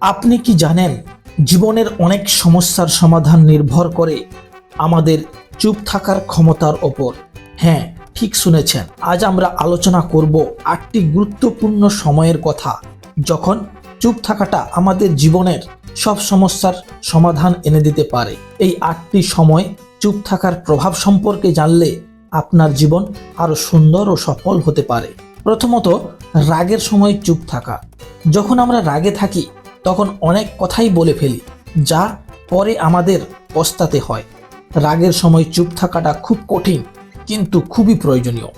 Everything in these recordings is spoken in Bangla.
আপনি কি জানেন, জীবনের অনেক সমস্যার সমাধান নির্ভর করে আমাদের চুপ থাকার ক্ষমতার ওপর? হ্যাঁ ঠিক শুনেছেন। আজ আমরা আলোচনা করব আটটি গুরুত্বপূর্ণ সময়ের কথা, যখন চুপ থাকাটা আমাদের জীবনের সব সমস্যার সমাধান এনে দিতে পারে। এই আটটি সময় চুপ থাকার প্রভাব সম্পর্কে জানলে আপনার জীবন আরও সুন্দর ও সফল হতে পারে। প্রথমত, রাগের সময় চুপ থাকা। যখন আমরা রাগে থাকি তখন অনেক কথাই বলে ফেলি, যা পরে আমাদের পস্তাতে হয়। রাগের সময় চুপ থাকাটা খুব কঠিন, কিন্তু খুবই প্রয়োজনীয়।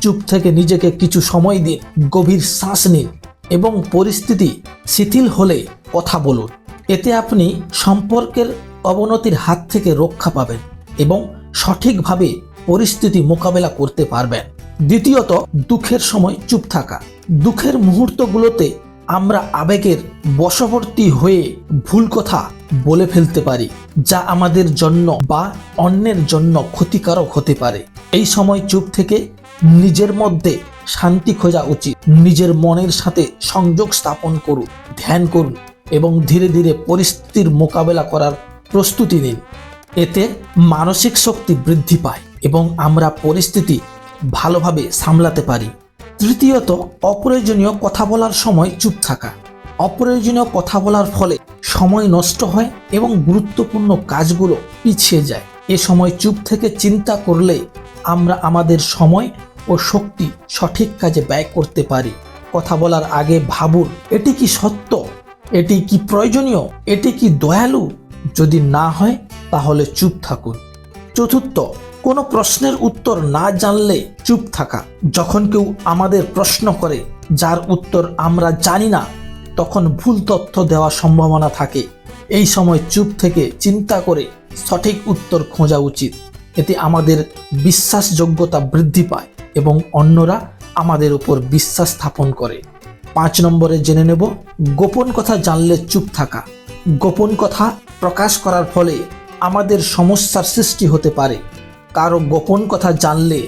চুপ থেকে নিজেকে কিছু সময় দিন, গভীর শ্বাস নিন এবং পরিস্থিতি শিথিল হলে কথা বলুন। এতে আপনি সম্পর্কের অবনতির হাত থেকে রক্ষা পাবেন এবং সঠিকভাবে পরিস্থিতি মোকাবেলা করতে পারবেন। দ্বিতীয়ত, দুঃখের সময় চুপ থাকা। দুঃখের মুহূর্তগুলোতে আমরা আবেগের বশবর্তী হয়ে ভুল কথা বলে ফেলতে পারি, যা আমাদের জন্য বা অন্যের জন্য ক্ষতিকারক হতে পারে। এই সময় চুপ থেকে নিজের মধ্যে শান্তি খোঁজা উচিত। নিজের মনের সাথে সংযোগ স্থাপন করুন, ধ্যান করুন এবং ধীরে ধীরে পরিস্থিতির মোকাবেলা করার প্রস্তুতি নিন। এতে মানসিক শক্তি বৃদ্ধি পায় এবং আমরা পরিস্থিতি ভালোভাবে সামলাতে পারি। তৃতীয়ত, অপ্রয়োজনীয় কথা বলার সময় চুপ থাকা। অপ্রয়োজনীয় কথা বলার ফলে সময় নষ্ট হয় এবং গুরুত্বপূর্ণ কাজগুলো পিছিয়ে যায়। এ সময় চুপ থেকে চিন্তা করলে আমরা আমাদের সময় ও শক্তি সঠিক কাজে ব্যয় করতে পারি। কথা বলার আগে ভাবুন, এটি কি সত্য? এটি কি প্রয়োজনীয়? এটি কি দয়ালু? যদি না হয়, তাহলে চুপ থাকুন। চতুর্থ কোনো প্রশ্নের উত্তর না জানলে চুপ থাকা। যখন কেউ আমাদের প্রশ্ন করে, যার উত্তর আমরা জানি না, তখন ভুল তথ্য দেওয়ার সম্ভাবনা থাকে। এই সময় চুপ থেকে চিন্তা করে সঠিক উত্তর খোঁজা উচিত। এতে আমাদের বিশ্বাসযোগ্যতা বৃদ্ধি পায় এবং অন্যরা আমাদের উপর বিশ্বাস স্থাপন করে। পাঁচ নম্বরে জেনে নেব, গোপন কথা জানলে চুপ থাকা। গোপন কথা প্রকাশ করার ফলে আমাদের সমস্যার সৃষ্টি হতে পারে। কারও গোপন কথা জানলে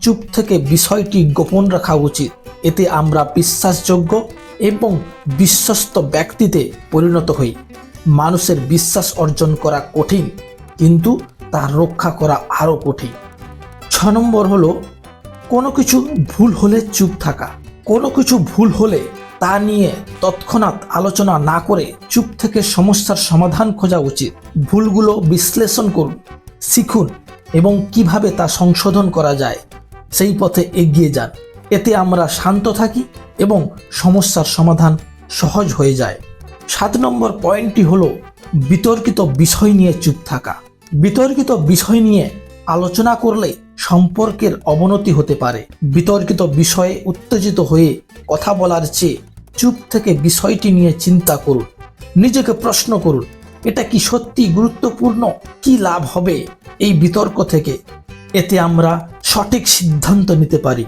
চুপ থেকে বিষয়টি গোপন রাখা উচিত। এতে আমরা বিশ্বাসযোগ্য এবং বিশ্বস্ত ব্যক্তিতে পরিণত হই। মানুষের বিশ্বাস অর্জন করা কঠিন, কিন্তু তা রক্ষা করা আরও কঠিন। ছ নম্বর হলো, কোনো কিছু ভুল হলে চুপ থাকা। কোনো কিছু ভুল হলে তা নিয়ে তৎক্ষণাৎ আলোচনা না করে চুপ থেকে সমস্যার সমাধান খোঁজা উচিত। ভুলগুলো বিশ্লেষণ করুন, শিখুন এবং কীভাবে তা সংশোধন করা যায়, সেই পথে এগিয়ে যান। এতে আমরা শান্ত থাকি এবং সমস্যার সমাধান সহজ হয়ে যায়। সাত নম্বর পয়েন্টটি হলো বিতর্কিত বিষয় নিয়ে চুপ থাকা। বিতর্কিত বিষয় নিয়ে আলোচনা করলে সম্পর্কের অবনতি হতে পারে। বিতর্কিত বিষয়ে উত্তেজিত হয়ে কথা বলার চেয়ে চুপ থেকে বিষয়টি নিয়ে চিন্তা করুন। নিজেকে প্রশ্ন করুন, এটা কি সত্যি গুরুত্বপূর্ণ? কি লাভ হবে? এই বিতর্ক থেকে এতে আমরা সঠিক সিদ্ধান্ত নিতে পারি।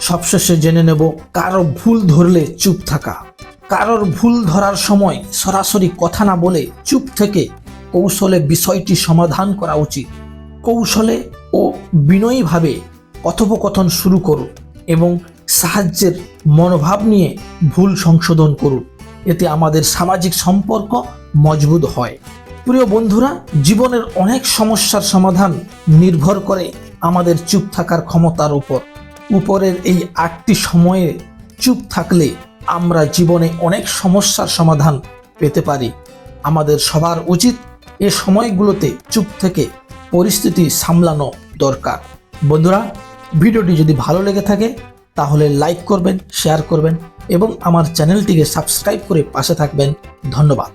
সবশেষে জেনে নেব কারও ভুল ধরলে চুপ থাকা। কারোর ভুল ধরার সময় সরাসরি কথা না বলে চুপ থেকে কৌশলে বিষয়টি সমাধান করা উচিত। কৌশলে ও বিনয়ীভাবে কথোপকথন শুরু করুন এবং সাহায্যের মনোভাব নিয়ে ভুল সংশোধন করুন। এতে আমাদের সামাজিক সম্পর্ক মজবুত হয়। প্রিয় বন্ধুরা, জীবনের অনেক সমস্যার সমাধান নির্ভর করে আমাদের চুপ থাকার ক্ষমতার উপর। উপরের এই আটটি সময়ে চুপ থাকলে আমরা জীবনে অনেক সমস্যার সমাধান পেতে পারি। আমাদের সবার উচিত এ সময়গুলোতে চুপ থেকে পরিস্থিতি সামলানো দরকার। বন্ধুরা, ভিডিওটি যদি ভালো লেগে থাকে, তাহলে লাইক করবেন, শেয়ার করবেন এবং আমার চ্যানেলটিকে সাবস্ক্রাইব করে পাশে থাকবেন। ধন্যবাদ।